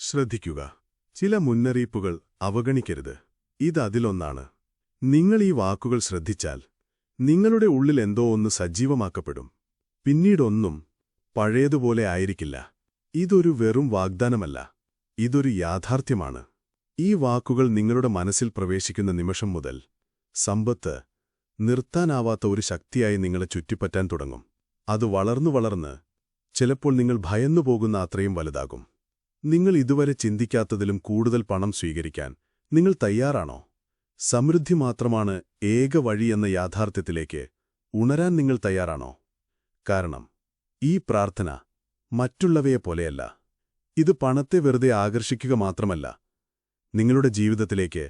ശ്രദ്ധിക്കുക. ചില മുന്നറിയിപ്പുകൾ അവഗണിക്കരുത്. ഇതതിലൊന്നാണ് നിങ്ങൾ ഈ വാക്കുകൾ ശ്രദ്ധിച്ചാൽ നിങ്ങളുടെ ഉള്ളിൽ എന്തോ ഒന്ന് സജീവമാക്കപ്പെടും. പിന്നീടൊന്നും പഴയതുപോലെ ആയിരിക്കില്ല. ഇതൊരു വെറും വാഗ്ദാനമല്ല. ഇതൊരു യാഥാർത്ഥ്യമാണ്. ഈ വാക്കുകൾ നിങ്ങളുടെ മനസ്സിൽ പ്രവേശിക്കുന്ന നിമിഷം മുതൽ സമ്പത്ത് നിർത്താനാവാത്ത ഒരു ശക്തിയായി നിങ്ങളെ ചുറ്റിപ്പറ്റാൻ തുടങ്ങും. അത് വളർന്നു വളർന്ന് ചിലപ്പോൾ നിങ്ങൾ ഭയന്നു പോകുന്ന അത്രയും വലുതാകും. നിങ്ങൾ ഇതുവരെ ചിന്തിക്കാത്തതിലും കൂടുതൽ പണം സ്വീകരിക്കാൻ നിങ്ങൾ തയ്യാറാണോ? സമൃദ്ധി മാത്രമാണ് ഏക വഴിയെന്ന യാഥാർത്ഥ്യത്തിലേക്ക് ഉണരാൻ നിങ്ങൾ തയ്യാറാണോ? കാരണം ഈ പ്രാർത്ഥന മറ്റുള്ളവയെ പോലെയല്ല. ഇത് പണത്തെ വെറുതെ ആകർഷിക്കുക മാത്രമല്ല നിങ്ങളുടെ ജീവിതത്തിലേക്ക്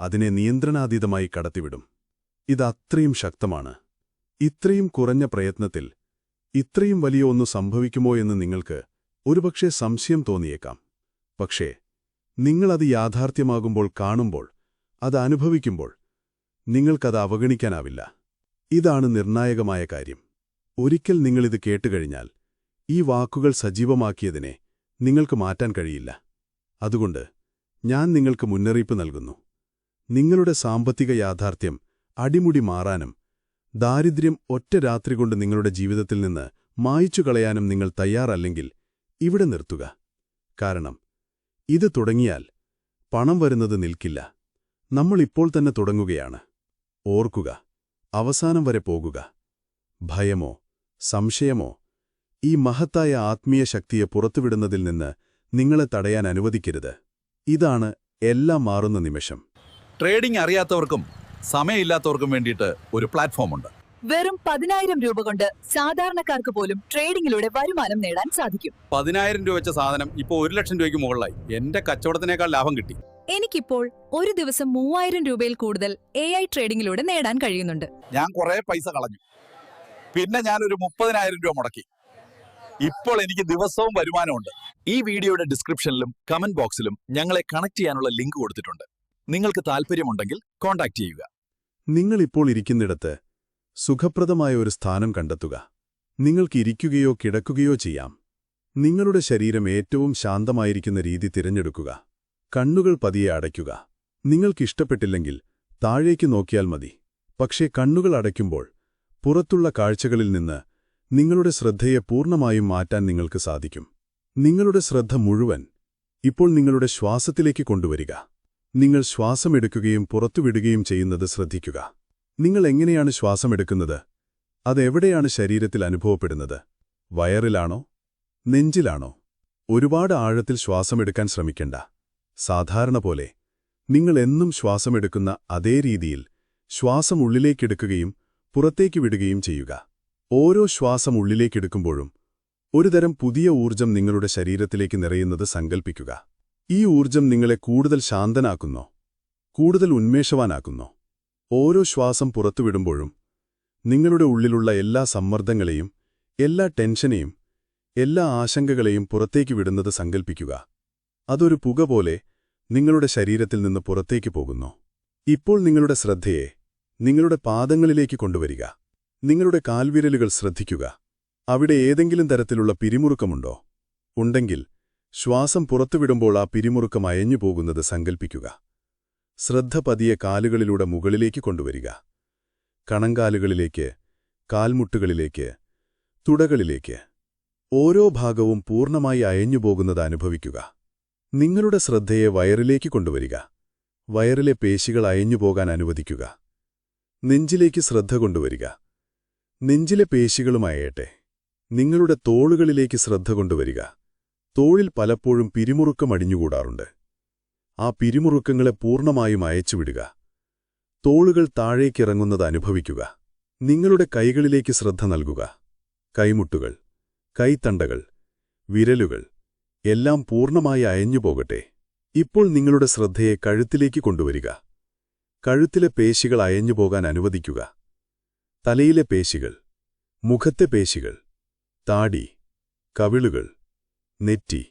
അതിനെ നിയന്ത്രണാതീതമായി കടത്തിവിടും. ഇതത്രയും ശക്തമാണ്. ഇത്രയും കുറഞ്ഞ പ്രയത്നത്തിൽ ഇത്രയും വലിയ ഒന്ന് സംഭവിക്കുമോ എന്ന് നിങ്ങൾക്ക് ഒരുപക്ഷെ സംശയം തോന്നിയേക്കാം. പക്ഷേ നിങ്ങളത് യാഥാർത്ഥ്യമാകുമ്പോൾ കാണുമ്പോൾ അത് അനുഭവിക്കുമ്പോൾ നിങ്ങൾക്കത് അവഗണിക്കാനാവില്ല. ഇതാണ് നിർണായകമായ കാര്യം. ഒരിക്കൽ നിങ്ങളിത് കേട്ടുകഴിഞ്ഞാൽ ഈ വാക്കുകൾ സജീവമാക്കിയതിനെ നിങ്ങൾക്ക് മാറ്റാൻ കഴിയില്ല. അതുകൊണ്ട് ഞാൻ നിങ്ങൾക്ക് മുന്നറിയിപ്പ് നൽകുന്നു. നിങ്ങളുടെ സാമ്പത്തിക യാഥാർത്ഥ്യം അടിമുടി മാറാനും ദാരിദ്ര്യം ഒറ്റ രാത്രി കൊണ്ട് നിങ്ങളുടെ ജീവിതത്തിൽ നിന്ന് മായിച്ചു കളയാനും നിങ്ങൾ തയ്യാറല്ലെങ്കിൽ ഇവിടെ നിർത്തുക. കാരണം ഇത് തുടങ്ങിയാൽ പണം വരുന്നത് നിൽക്കില്ല. നമ്മൾ ഇപ്പോൾ തന്നെ തുടങ്ങുകയാണ്. ഓർക്കുക അവസാനം വരെ പോകുക. ഭയമോ സംശയമോ ഈ മഹത്തായ ആത്മീയ ശക്തിയെ പുറത്തുവിടുന്നതിൽ നിന്ന് നിങ്ങളെ തടയാൻ അനുവദിക്കരുത്. ഇതാണ് എല്ലാം മാറുന്ന നിമിഷം. ട്രേഡിംഗ് അറിയാത്തവർക്കും സമയമില്ലാത്തവർക്കും വേണ്ടിയിട്ട് ഒരു പ്ലാറ്റ്ഫോം ഉണ്ട് വെറും പതിനായിരം രൂപ കൊണ്ട് സാധാരണക്കാർക്ക് പോലും ട്രേഡിംഗിലൂടെ വരുമാനം നേടാൻ സാധിക്കും. പതിനായിരം രൂപ വെച്ച സാധനം ഇപ്പോൾ ഒരു ലക്ഷം രൂപയ്ക്ക് മുകളിലായി. എന്റെ കച്ചവടത്തിനേക്കാൾ ലാഭം കിട്ടി. എനിക്കിപ്പോൾ ഒരു ദിവസം മൂവായിരം രൂപയിൽ കൂടുതൽ എ ഐ ട്രേഡിംഗിലൂടെ നേടാൻ കഴിയുന്നുണ്ട്. ഞാൻ കുറെ പൈസ കളഞ്ഞു. പിന്നെ ഞാൻ ഒരു മുപ്പതിനായിരം രൂപ മുടക്കി. ഇപ്പോൾ എനിക്ക് ദിവസവും വരുമാനമുണ്ട്. ഈ വീഡിയോയുടെ ഡിസ്ക്രിപ്ഷനിലും കമന്റ് ബോക്സിലും ഞങ്ങളെ കണക്ട് ചെയ്യാനുള്ള ലിങ്ക് കൊടുത്തിട്ടുണ്ട്. നിങ്ങൾക്ക് താല്പര്യമുണ്ടെങ്കിൽ കോൺടാക്ട് ചെയ്യുക. നിങ്ങളിപ്പോൾ ഇരിക്കുന്നിടത്ത് സുഖപ്രദമായ ഒരു സ്ഥാനം കണ്ടെത്തുക. നിങ്ങൾക്കിരിക്കുകയോ കിടക്കുകയോ ചെയ്യാം. നിങ്ങളുടെ ശരീരം ഏറ്റവും ശാന്തമായിരിക്കുന്ന രീതി തിരഞ്ഞെടുക്കുക. കണ്ണുകൾ പതിയെ അടയ്ക്കുക. നിങ്ങൾക്കിഷ്ടപ്പെട്ടില്ലെങ്കിൽ താഴേക്ക് നോക്കിയാൽ മതി. പക്ഷേ കണ്ണുകൾ അടയ്ക്കുമ്പോൾ പുറത്തുള്ള കാഴ്ചകളിൽ നിന്ന് നിങ്ങളുടെ ശ്രദ്ധയെ പൂർണമായും മാറ്റാൻ നിങ്ങൾക്ക് സാധിക്കും. നിങ്ങളുടെ ശ്രദ്ധ മുഴുവൻ ഇപ്പോൾ നിങ്ങളുടെ ശ്വാസത്തിലേക്ക് കൊണ്ടുവരിക. നിങ്ങൾ ശ്വാസമെടുക്കുകയും പുറത്തുവിടുകയും ചെയ്യുന്നത് ശ്രദ്ധിക്കുക. നിങ്ങൾ എങ്ങനെയാണ് ശ്വാസമെടുക്കുന്നത്? അതെവിടെയാണ് ശരീരത്തിൽ അനുഭവപ്പെടുന്നത്? വയറിലാണോ? നെഞ്ചിലാണോ? ഒരുപാട് ആഴത്തിൽ ശ്വാസമെടുക്കാൻ ശ്രമിക്കണ്ട. സാധാരണ പോലെ നിങ്ങൾ എന്നും ശ്വാസമെടുക്കുന്ന അതേ രീതിയിൽ ശ്വാസം ഉള്ളിലേക്കെടുക്കുകയും പുറത്തേക്ക് വിടുകയും ചെയ്യുക. ഓരോ ശ്വാസം ഉള്ളിലേക്കെടുക്കുമ്പോഴും ഒരുതരം പുതിയ ഊർജം നിങ്ങളുടെ ശരീരത്തിലേക്ക് നിറയുന്നത് സങ്കൽപ്പിക്കുക. ഈ ഊർജം നിങ്ങളെ കൂടുതൽ ശാന്തനാക്കുന്നോ? കൂടുതൽ ഉന്മേഷവാനാക്കുന്നോ? ഓരോ ശ്വാസം പുറത്തുവിടുമ്പോഴും നിങ്ങളുടെ ഉള്ളിലുള്ള എല്ലാ സമ്മർദ്ദങ്ങളെയും എല്ലാ ടെൻഷനെയും എല്ലാ ആശങ്കകളെയും പുറത്തേക്ക് വിടുന്നത് സങ്കൽപ്പിക്കുക. അതൊരു പുക പോലെ നിങ്ങളുടെ ശരീരത്തിൽ നിന്ന് പുറത്തേക്ക് പോകുന്നു. ഇപ്പോൾ നിങ്ങളുടെ ശ്രദ്ധയെ നിങ്ങളുടെ പാദങ്ങളിലേക്ക് കൊണ്ടുവരിക. നിങ്ങളുടെ കാൽവിരലുകൾ ശ്രദ്ധിക്കുക. അവിടെ ഏതെങ്കിലും തരത്തിലുള്ള പിരിമുറുക്കമുണ്ടോ? ഉണ്ടെങ്കിൽ ശ്വാസം പുറത്തുവിടുമ്പോൾ ആ പിരിമുറുക്കം അയഞ്ഞു പോകുന്നത് സങ്കൽപ്പിക്കുക. ശ്രദ്ധ പതിയെ കാലുകളിലൂടെ മുകളിലേക്ക് കൊണ്ടുവരിക. കണങ്കാലുകളിലേക്ക് കാൽമുട്ടുകളിലേക്ക് തുടകളിലേക്ക്. ഓരോ ഭാഗവും പൂർണമായി അയഞ്ഞുപോകുന്നത് അനുഭവിക്കുക. നിങ്ങളുടെ ശ്രദ്ധയെ വയറിലേക്ക് കൊണ്ടുവരിക. വയറിലെ പേശികൾ അയഞ്ഞുപോകാൻ അനുവദിക്കുക. നെഞ്ചിലേക്ക് ശ്രദ്ധ കൊണ്ടുവരിക. നെഞ്ചിലെ പേശികളുമായേട്ടെ നിങ്ങളുടെ തോളുകളിലേക്ക് ശ്രദ്ധ കൊണ്ടുവരിക. തോളിൽ പലപ്പോഴും പിരിമുറുക്കം അടിഞ്ഞുകൂടാറുണ്ട്. ആ പിരിമുറുക്കങ്ങളെ പൂർണമായും അയച്ചുവിടുക. തോളുകൾ താഴേക്കിറങ്ങുന്നത് അനുഭവിക്കുക. നിങ്ങളുടെ കൈകളിലേക്ക് ശ്രദ്ധ നൽകുക. കൈമുട്ടുകൾ കൈത്തണ്ടകൾ വിരലുകൾ എല്ലാം പൂർണമായി അയഞ്ഞുപോകട്ടെ. ഇപ്പോൾ നിങ്ങളുടെ ശ്രദ്ധയെ കഴുത്തിലേക്ക് കൊണ്ടുവരിക. കഴുത്തിലെ പേശികൾ അയഞ്ഞുപോകാൻ അനുവദിക്കുക. തലയിലെ പേശികൾ മുഖത്തെ പേശികൾ താടി കവിളുകൾ നെറ്റി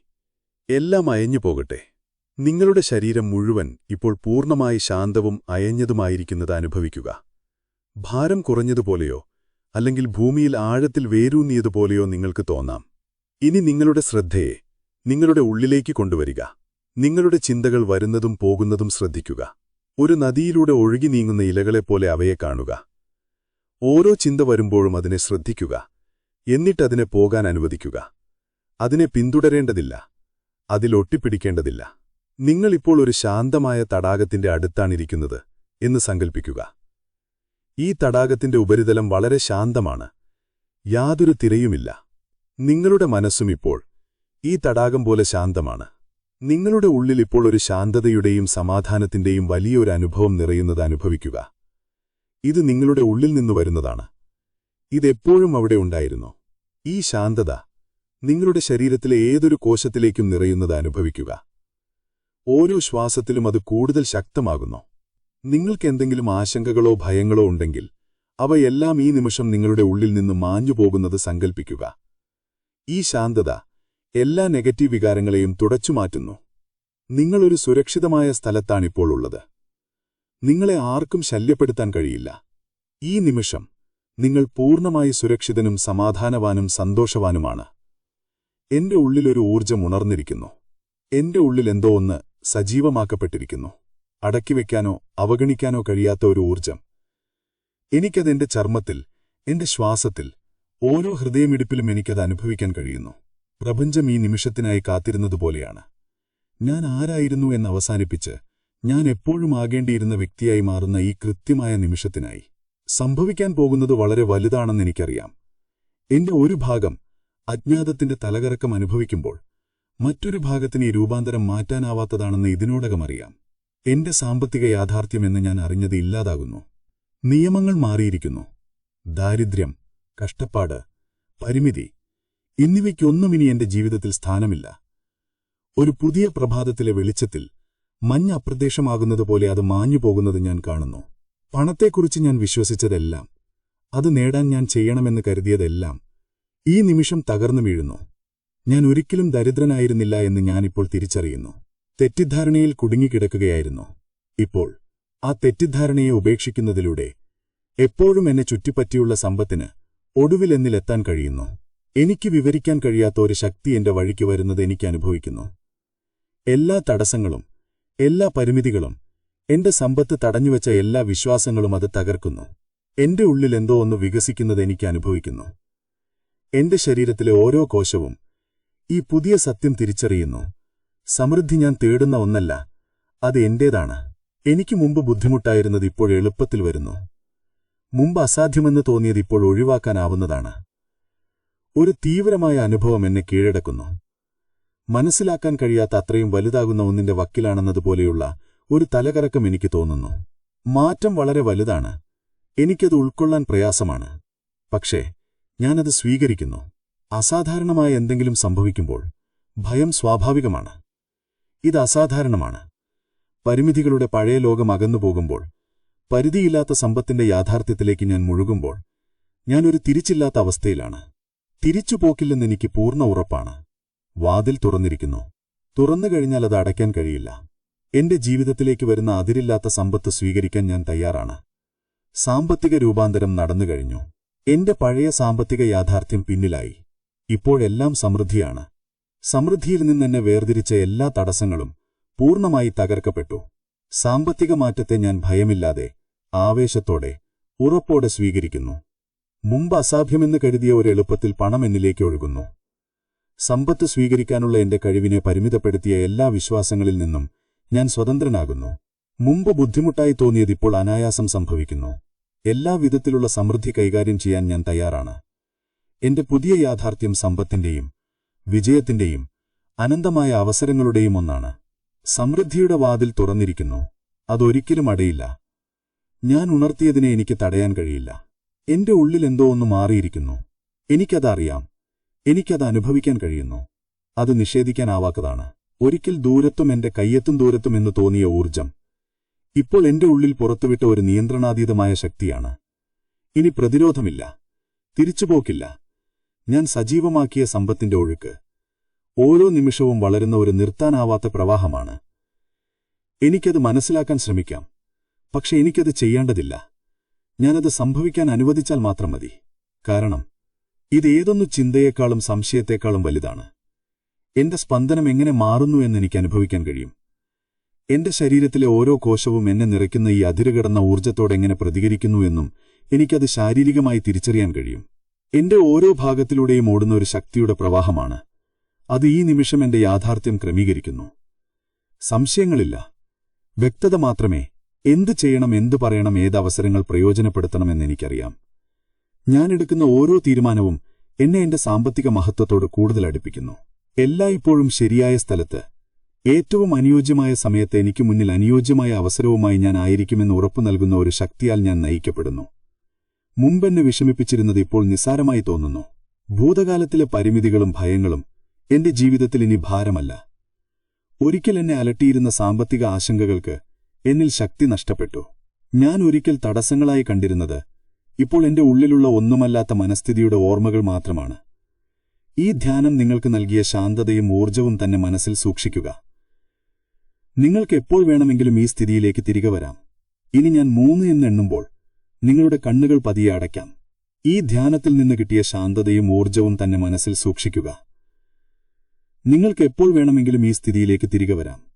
എല്ലാം അയഞ്ഞു പോകട്ടെ നിങ്ങളുടെ ശരീരം മുഴുവൻ ഇപ്പോൾ പൂർണമായി ശാന്തവും അയഞ്ഞതുമായിരിക്കുന്നത് അനുഭവിക്കുക. ഭാരം കുറഞ്ഞതുപോലെയോ അല്ലെങ്കിൽ ഭൂമിയിൽ ആഴത്തിൽ വേരൂന്നിയതുപോലെയോ നിങ്ങൾക്ക് തോന്നാം. ഇനി നിങ്ങളുടെ ശ്രദ്ധയെ നിങ്ങളുടെ ഉള്ളിലേക്ക് കൊണ്ടുവരിക. നിങ്ങളുടെ ചിന്തകൾ വരുന്നതും പോകുന്നതും ശ്രദ്ധിക്കുക. ഒരു നദിയിലൂടെ ഒഴുകി നീങ്ങുന്ന ഇലകളെപ്പോലെ അവയെ കാണുക. ഓരോ ചിന്ത വരുമ്പോഴും അതിനെ ശ്രദ്ധിക്കുക. എന്നിട്ടതിനെ പോകാൻ അനുവദിക്കുക. അതിനെ പിന്തുടരേണ്ടതില്ല. അതിലൊട്ടിപ്പിടിക്കേണ്ടതില്ല നിങ്ങളിപ്പോൾ ഒരു ശാന്തമായ തടാകത്തിന്റെ അടുത്താണിരിക്കുന്നത് എന്ന് സങ്കൽപ്പിക്കുക. ഈ തടാകത്തിന്റെ ഉപരിതലം വളരെ ശാന്തമാണ്. യാതൊരു തിരയുമില്ല. നിങ്ങളുടെ മനസ്സും ഇപ്പോൾ ഈ തടാകം പോലെ ശാന്തമാണ്. നിങ്ങളുടെ ഉള്ളിൽ ഇപ്പോൾ ഒരു ശാന്തതയുടെയും സമാധാനത്തിന്റെയും വലിയൊരു അനുഭവം നിറയുന്നത് അനുഭവിക്കുക. ഇത് നിങ്ങളുടെ ഉള്ളിൽ നിന്നു വരുന്നതാണ്. ഇതെപ്പോഴും അവിടെ ഉണ്ടായിരുന്നു. ഈ ശാന്തത നിങ്ങളുടെ ശരീരത്തിലെ ഏതൊരു കോശത്തിലേക്കും നിറയുന്നത് അനുഭവിക്കുക. ഓരോ ശ്വാസത്തിലും അത് കൂടുതൽ ശക്തമാകുന്നു. നിങ്ങൾക്കെന്തെങ്കിലും ആശങ്കകളോ ഭയങ്ങളോ ഉണ്ടെങ്കിൽ അവയെല്ലാം ഈ നിമിഷം നിങ്ങളുടെ ഉള്ളിൽ നിന്ന് മാഞ്ഞു പോകുന്നത് സങ്കൽപ്പിക്കുക. ഈ ശാന്തത എല്ലാ നെഗറ്റീവ് വികാരങ്ങളെയും തുടച്ചുമാറ്റുന്നു നിങ്ങളൊരു സുരക്ഷിതമായ സ്ഥലത്താണിപ്പോൾ ഉള്ളത്. നിങ്ങളെ ആർക്കും ശല്യപ്പെടുത്താൻ കഴിയില്ല. ഈ നിമിഷം നിങ്ങൾ പൂർണമായി സുരക്ഷിതനും സമാധാനവാനും സന്തോഷവാനുമാണ്. എന്റെ ഉള്ളിലൊരു ഊർജം ഉണർന്നിരിക്കുന്നു. എന്റെ ഉള്ളിൽ എന്തോ ഒന്ന് സജീവമാക്കപ്പെട്ടിരിക്കുന്നു. അടക്കിവെക്കാനോ അവഗണിക്കാനോ കഴിയാത്ത ഒരു ഊർജം എനിക്കതെന്റെ ചർമ്മത്തിൽ എന്റെ ശ്വാസത്തിൽ ഓരോ ഹൃദയമിടിപ്പിലും എനിക്കത് അനുഭവിക്കാൻ കഴിയുന്നു. പ്രപഞ്ചം ഈ നിമിഷത്തിനായി കാത്തിരുന്നതുപോലെയാണ്. ഞാൻ ആരായിരുന്നു എന്ന് അവസാനിപ്പിച്ച് ഞാൻ എപ്പോഴും ആകേണ്ടിയിരുന്ന വ്യക്തിയായി മാറുന്ന ഈ കൃത്യമായ നിമിഷത്തിനായി. സംഭവിക്കാൻ പോകുന്നത് വളരെ വലുതാണെന്ന് എനിക്കറിയാം. എന്റെ ഒരു ഭാഗം അജ്ഞാതത്തിന്റെ തലകറക്കം അനുഭവിക്കുമ്പോൾ മറ്റൊരു ഭാഗത്തിന് ഈ രൂപാന്തരം മാറ്റാനാവാത്തതാണെന്ന് ഇതിനോടകം അറിയാം. എന്റെ സാമ്പത്തിക യാഥാർത്ഥ്യമെന്ന് ഞാൻ അറിഞ്ഞത് ഇല്ലാതാകുന്നു. നിയമങ്ങൾ മാറിയിരിക്കുന്നു. ദാരിദ്ര്യം കഷ്ടപ്പാട് പരിമിതി എന്നിവയ്ക്കൊന്നും ഇനി എന്റെ ജീവിതത്തിൽ സ്ഥാനമില്ല. ഒരു പുതിയ പ്രഭാതത്തിലെ വെളിച്ചത്തിൽ മഞ്ഞ് അപ്രത്യക്ഷമാകുന്നതുപോലെ അത് മാഞ്ഞു പോകുന്നത് ഞാൻ കാണുന്നു. പണത്തെക്കുറിച്ച് ഞാൻ വിശ്വസിച്ചതെല്ലാം അത് നേടാൻ ഞാൻ ചെയ്യണമെന്ന് കരുതിയതെല്ലാം ഈ നിമിഷം തകർന്നു വീഴുന്നു. ഞാൻ ഒരിക്കലും ദരിദ്രനായിരുന്നില്ല എന്ന് ഞാനിപ്പോൾ തിരിച്ചറിയുന്നു. തെറ്റിദ്ധാരണയിൽ കുടുങ്ങിക്കിടക്കുകയായിരുന്നു. ഇപ്പോൾ ആ തെറ്റിദ്ധാരണയെ ഉപേക്ഷിക്കുന്നതിലൂടെ എപ്പോഴും എന്നെ ചുറ്റിപ്പറ്റിയുള്ള സമ്പത്തിന് ഒടുവിലെന്നിലെത്താൻ കഴിയുന്നു. എനിക്ക് വിവരിക്കാൻ കഴിയാത്ത ഒരു ശക്തി എന്റെ വഴിക്ക് വരുന്നത് എനിക്ക് അനുഭവിക്കുന്നു. എല്ലാ തടസ്സങ്ങളും എല്ലാ പരിമിതികളും എന്റെ സമ്പത്ത് തടഞ്ഞുവച്ച എല്ലാ വിശ്വാസങ്ങളും അത് തകർക്കുന്നു. എന്റെ ഉള്ളിൽ എന്തോ ഒന്ന് വികസിക്കുന്നത് എനിക്ക് അനുഭവിക്കുന്നു. എന്റെ ശരീരത്തിലെ ഓരോ കോശവും ഈ പുതിയ സത്യം തിരിച്ചറിയുന്നു. സമൃദ്ധി ഞാൻ തേടുന്ന ഒന്നല്ല അത് എന്റേതാണ്. എനിക്ക് മുമ്പ് ബുദ്ധിമുട്ടായിരുന്നത് ഇപ്പോൾ എളുപ്പത്തിൽ വരുന്നു. മുമ്പ് അസാധ്യമെന്ന് തോന്നിയത് ഇപ്പോൾ ഒഴിവാക്കാനാവുന്നതാണ്. ഒരു തീവ്രമായ അനുഭവം എന്നെ കീഴടക്കുന്നു. മനസ്സിലാക്കാൻ കഴിയാത്ത അത്രയും വലുതാകുന്ന ഒന്നിന്റെ വക്കിലാണെന്നതുപോലെയുള്ള ഒരു തലകറക്കം എനിക്ക് തോന്നുന്നു. മാറ്റം വളരെ വലുതാണ്. എനിക്കത് ഉൾക്കൊള്ളാൻ പ്രയാസമാണ്. പക്ഷേ ഞാനത് സ്വീകരിക്കുന്നു. അസാധാരണമായ എന്തെങ്കിലും സംഭവിക്കുമ്പോൾ ഭയം സ്വാഭാവികമാണ്. ഇത് അസാധാരണമാണ്. പരിമിതികളുടെ പഴയ ലോകം അകന്നു പോകുമ്പോൾ പരിധിയില്ലാത്ത സമ്പത്തിന്റെ യാഥാർത്ഥ്യത്തിലേക്ക് ഞാൻ മുഴുകുമ്പോൾ ഞാനൊരു തിരിച്ചില്ലാത്ത അവസ്ഥയിലാണ്. തിരിച്ചുപോക്കില്ലെന്ന് എനിക്ക് പൂർണ ഉറപ്പാണ്. വാതിൽ തുറന്നിരിക്കുന്നു. തുറന്നു കഴിഞ്ഞാൽ അത് അടയ്ക്കാൻ കഴിയില്ല. എന്റെ ജീവിതത്തിലേക്ക് വരുന്ന അതിരില്ലാത്ത സമ്പത്ത് സ്വീകരിക്കാൻ ഞാൻ തയ്യാറാണ്. സാമ്പത്തിക രൂപാന്തരം നടന്നുകഴിഞ്ഞു. എന്റെ പഴയ സാമ്പത്തിക യാഥാർത്ഥ്യം പിന്നിലായി. ഇപ്പോഴെല്ലാം സമൃദ്ധിയാണ്. സമൃദ്ധിയിൽ നിന്നെന്നെ വേർതിരിച്ച എല്ലാ തടസ്സങ്ങളും പൂർണമായി തകർക്കപ്പെട്ടു. സാമ്പത്തിക മാറ്റത്തെ ഞാൻ ഭയമില്ലാതെ ആവേശത്തോടെ ഉറപ്പോടെ സ്വീകരിക്കുന്നു. മുമ്പ് അസാധ്യമെന്ന് കരുതിയ ഒരു എളുപ്പത്തിൽ പണം എന്നിലേക്ക് ഒഴുകുന്നു. സമ്പത്ത് സ്വീകരിക്കാനുള്ള എന്റെ കഴിവിനെ പരിമിതപ്പെടുത്തിയ എല്ലാ വിശ്വാസങ്ങളിൽ നിന്നും ഞാൻ സ്വതന്ത്രനാകുന്നു. മുമ്പ് ബുദ്ധിമുട്ടായി തോന്നിയതിപ്പോൾ അനായാസം സംഭവിക്കുന്നു. എല്ലാ വിധത്തിലുള്ള സമൃദ്ധി കൈകാര്യം ചെയ്യാൻ ഞാൻ തയ്യാറാണ്. എന്റെ പുതിയ യാഥാർത്ഥ്യം സമ്പത്തിന്റെയും വിജയത്തിന്റെയും അനന്തമായ അവസരങ്ങളുടെയും ഒന്നാണ്. സമൃദ്ധിയുടെ വാതിൽ തുറന്നിരിക്കുന്നു. അതൊരിക്കലും അടയില്ല. ഞാൻ ഉണർത്തിയതിനെ എനിക്ക് തടയാൻ കഴിയില്ല. എന്റെ ഉള്ളിൽ എന്തോ ഒന്ന് മാറിയിരിക്കുന്നു. എനിക്കതറിയാം. എനിക്കത് അനുഭവിക്കാൻ കഴിയുന്നു. അത് നിഷേധിക്കാനാവാത്തതാണ്. ഒരിക്കൽ ദൂരത്തും എന്റെ കയ്യെത്തും ദൂരത്തും എന്ന് തോന്നിയ ഊർജം ഇപ്പോൾ എന്റെ ഉള്ളിൽ പുറത്തുവിട്ട ഒരു നിയന്ത്രണാതീതമായ ശക്തിയാണ്. ഇനി പ്രതിരോധമില്ല. തിരിച്ചുപോക്കില്ല. ഞാൻ സജീവമാക്കിയ സമ്പത്തിന്റെ ഒഴുക്ക്. ഓരോ നിമിഷവും വളരുന്ന ഒരു നിർത്താനാവാത്ത പ്രവാഹമാണ്. എനിക്കത് മനസ്സിലാക്കാൻ ശ്രമിക്കാം. പക്ഷെ എനിക്കത് ചെയ്യേണ്ടതില്ല. ഞാനത് സംഭവിക്കാൻ അനുവദിച്ചാൽ മാത്രം മതി. കാരണം ഇതേതൊന്നു ചിന്തയേക്കാളും സംശയത്തേക്കാളും വലുതാണ്. എന്റെ സ്പന്ദനം എങ്ങനെ മാറുന്നു എന്ന് എനിക്ക് അനുഭവിക്കാൻ കഴിയും. എന്റെ ശരീരത്തിലെ ഓരോ കോശവും എന്നെ നിറയ്ക്കുന്ന ഈ അതിരുകടന്ന ഊർജത്തോടെങ്ങനെ പ്രതികരിക്കുന്നു എന്നും എനിക്കത് ശാരീരികമായി തിരിച്ചറിയാൻ കഴിയും. എന്റെ ഓരോ ഭാഗത്തിലൂടെയും ഓടുന്ന ഒരു ശക്തിയുടെ പ്രവാഹമാണ്. അത് ഈ നിമിഷം എന്റെ യാഥാർത്ഥ്യം ക്രമീകരിക്കുന്നു. സംശയങ്ങളില്ല. വ്യക്തത മാത്രമേ എന്ത് ചെയ്യണം എന്തു പറയണം ഏത് അവസരങ്ങൾ പ്രയോജനപ്പെടുത്തണമെന്ന് എനിക്കറിയാം. ഞാനെടുക്കുന്ന ഓരോ തീരുമാനവും എന്നെ എന്റെ സാമ്പത്തിക മഹത്വത്തോട് കൂടുതൽ അടുപ്പിക്കുന്നു. എല്ലായ്പ്പോഴും ശരിയായ സ്ഥലത്ത് ഏറ്റവും അനുയോജ്യമായ സമയത്ത് എനിക്ക് മുന്നിൽ അനുയോജ്യമായ അവസരവുമായി ഞാൻ ആയിരിക്കുമെന്ന് ഉറപ്പു നൽകുന്ന ഒരു ശക്തിയാൽ ഞാൻ നയിക്കപ്പെടുന്നു. മുമ്പെന്നെ വിഷമിപ്പിച്ചിരുന്നത് ഇപ്പോൾ നിസ്സാരമായി തോന്നുന്നു. ഭൂതകാലത്തിലെ പരിമിതികളും ഭയങ്ങളും എന്റെ ജീവിതത്തിൽ ഇനി ഭാരമല്ല. ഒരിക്കൽ എന്നെ അലട്ടിയിരുന്ന സാമ്പത്തിക ആശങ്കകൾക്ക് എന്നിൽ ശക്തി നഷ്ടപ്പെട്ടു. ഞാൻ ഒരിക്കൽ തടസ്സങ്ങളായി കണ്ടിരുന്നത് ഇപ്പോൾ എന്റെ ഉള്ളിലുള്ള ഒന്നുമല്ലാത്ത മനസ്ഥിതിയുടെ ഓർമ്മകൾ മാത്രമാണ്. ഈ ധ്യാനം നിങ്ങൾക്ക് നൽകിയ ശാന്തതയും ഊർജവും തന്നെ മനസ്സിൽ സൂക്ഷിക്കുക. നിങ്ങൾക്ക് എപ്പോൾ വേണമെങ്കിലും ഈ സ്ഥിതിയിലേക്ക് തിരികെ വരാം. ഇനി ഞാൻ മൂന്ന് എന്നെണ്ണുമ്പോൾ നിങ്ങളുടെ കണ്ണുകൾ പതിയെ അടയ്ക്കാം. ഈ ധ്യാനത്തിൽ നിന്ന് കിട്ടിയ ശാന്തതയും ഊർജവും തന്നെ മനസ്സിൽ സൂക്ഷിക്കുക. നിങ്ങൾക്ക് എപ്പോൾ വേണമെങ്കിലും ഈ സ്ഥിതിയിലേക്ക് തിരികെ വരാം.